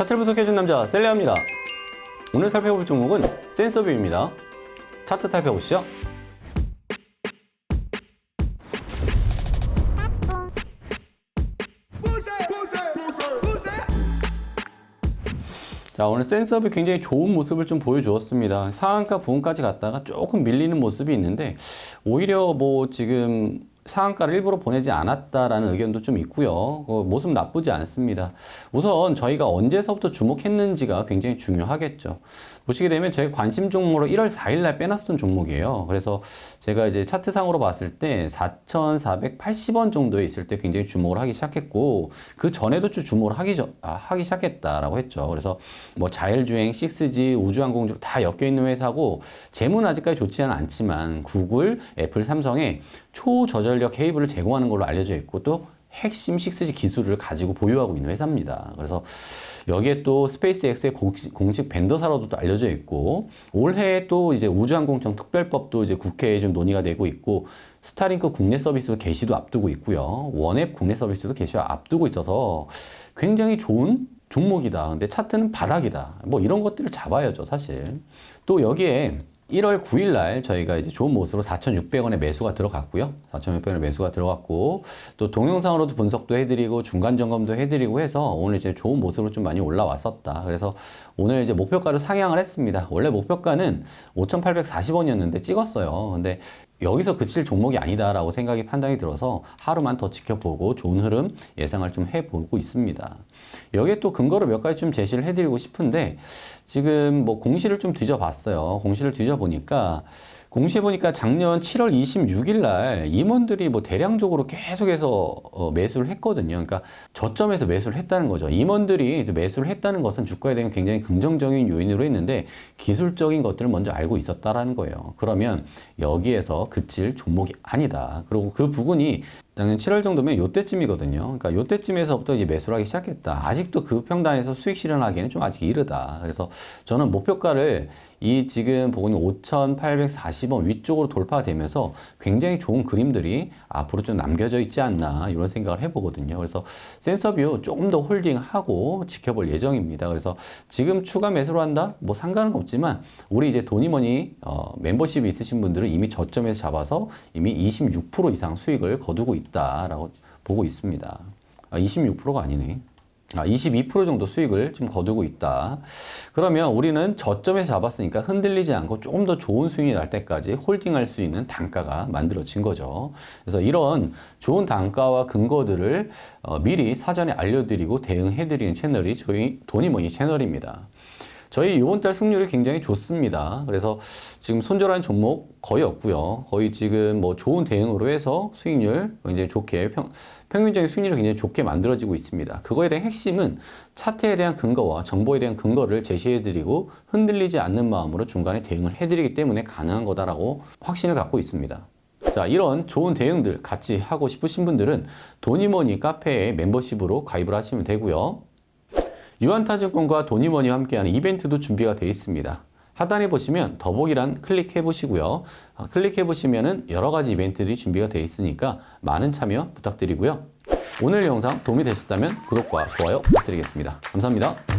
차트를 분석해준 남자 셀레아입니다. 오늘 살펴볼 종목은 센서뷰입니다. 차트 살펴보시죠. 자 오늘 센서뷰 굉장히 좋은 모습을 좀 보여주었습니다. 상한가 부분까지 갔다가 조금 밀리는 모습이 있는데 오히려 뭐 지금 상한가를 일부러 보내지 않았다라는 의견도 좀 있고요. 어, 모습 나쁘지 않습니다. 우선 저희가 언제서부터 주목했는지가 굉장히 중요하겠죠. 보시게 되면 저희 관심 종목으로 1월 4일 날 빼놨었던 종목이에요. 그래서 제가 이제 차트상으로 봤을 때 4,480원 정도에 있을 때 굉장히 주목을 하기 시작했고 그 전에도 좀 주목을 하기, 저, 아, 하기 시작했다라고 했죠. 그래서 뭐 자율주행, 6G, 우주항공주 다 엮여 있는 회사고 재무는 아직까지 좋지는 않지만 구글, 애플, 삼성에 초저 전력 케이블을 제공하는 걸로 알려져 있고 또 핵심 6G 기술을 가지고 보유하고 있는 회사입니다. 그래서 여기에 또 스페이스X의 공식, 공식 벤더사로도 또 알려져 있고 올해 또 이제 우주항공청 특별법도 이제 국회에 좀 논의가 되고 있고 스타링크 국내 서비스 개시도 앞두고 있고요. 원앱 국내 서비스도 개시 앞두고 있어서 굉장히 좋은 종목이다. 근데 차트는 바닥이다. 뭐 이런 것들을 잡아야죠, 사실. 또 여기에 1월 9일 날 저희가 이제 좋은 모습으로 4,600원의 매수가 들어갔고요. 4,600원의 매수가 들어갔고 또 동영상으로도 분석도 해드리고 중간 점검도 해드리고 해서 오늘 이제 좋은 모습으로 좀 많이 올라왔었다. 그래서 오늘 이제 목표가를 상향을 했습니다. 원래 목표가는 5,840원이었는데 찍었어요. 근데 여기서 그칠 종목이 아니다라고 생각이 판단이 들어서 하루만 더 지켜보고 좋은 흐름 예상을 좀 해보고 있습니다. 여기에 또 근거를 몇 가지 좀 제시를 해드리고 싶은데 지금 뭐 공시를 좀 뒤져봤어요. 공시를 뒤져보니까 공시해 보니까 작년 7월 26일 날 임원들이 뭐 대량적으로 계속해서 어, 매수를 했거든요. 그러니까 저점에서 매수를 했다는 거죠. 임원들이 매수를 했다는 것은 주가에 대한 굉장히 긍정적인 요인으로 했는데 기술적인 것들을 먼저 알고 있었다라는 거예요. 그러면 여기에서 그칠 종목이 아니다. 그리고 그 부분이 작년 7월 정도면 요때쯤이거든요. 그러니까 요때쯤에서부터 이제 매수를 하기 시작했다. 아직도 그 평단에서 수익 실현하기에는 좀 아직 이르다. 그래서 저는 목표가를 이 지금 보고 있는 5,840원 위쪽으로 돌파되면서 굉장히 좋은 그림들이 앞으로 좀 남겨져 있지 않나 이런 생각을 해보거든요. 그래서 센서뷰 조금 더 홀딩하고 지켜볼 예정입니다. 그래서 지금 추가 매수를 한다? 뭐 상관은 없지만 우리 이제 돈이머니 어, 멤버십이 있으신 분들은 이미 저점에서 잡아서 이미 26% 이상 수익을 거두고 있다 라고 보고 있습니다. 아, 26%가 아니네. 아, 22% 정도 수익을 좀 거두고 있다. 그러면 우리는 저점에서 잡았으니까 흔들리지 않고 조금 더 좋은 수익이 날 때까지 홀딩할 수 있는 단가가 만들어진 거죠. 그래서 이런 좋은 단가와 근거들을 어, 미리 사전에 알려드리고 대응해드리는 채널이 저희 돈이머니 채널입니다. 저희 이번 달 승률이 굉장히 좋습니다. 그래서 지금 손절한 종목 거의 없고요. 거의 지금 뭐 좋은 대응으로 해서 수익률 굉장히 좋게 평, 평균적인 수익률이 굉장히 좋게 만들어지고 있습니다. 그거에 대한 핵심은 차트에 대한 근거와 정보에 대한 근거를 제시해드리고 흔들리지 않는 마음으로 중간에 대응을 해드리기 때문에 가능한 거다라고 확신을 갖고 있습니다. 자, 이런 좋은 대응들 같이 하고 싶으신 분들은 도니머니 카페에 멤버십으로 가입을 하시면 되고요. 유한타증권과 도니머니와 함께하는 이벤트도 준비가 되어 있습니다. 하단에 보시면 더보기란 클릭해 보시고요. 아, 클릭해 보시면은 여러 가지 이벤트들이 준비가 되어 있으니까 많은 참여 부탁드리고요. 오늘 영상 도움이 되셨다면 구독과 좋아요 부탁드리겠습니다. 감사합니다.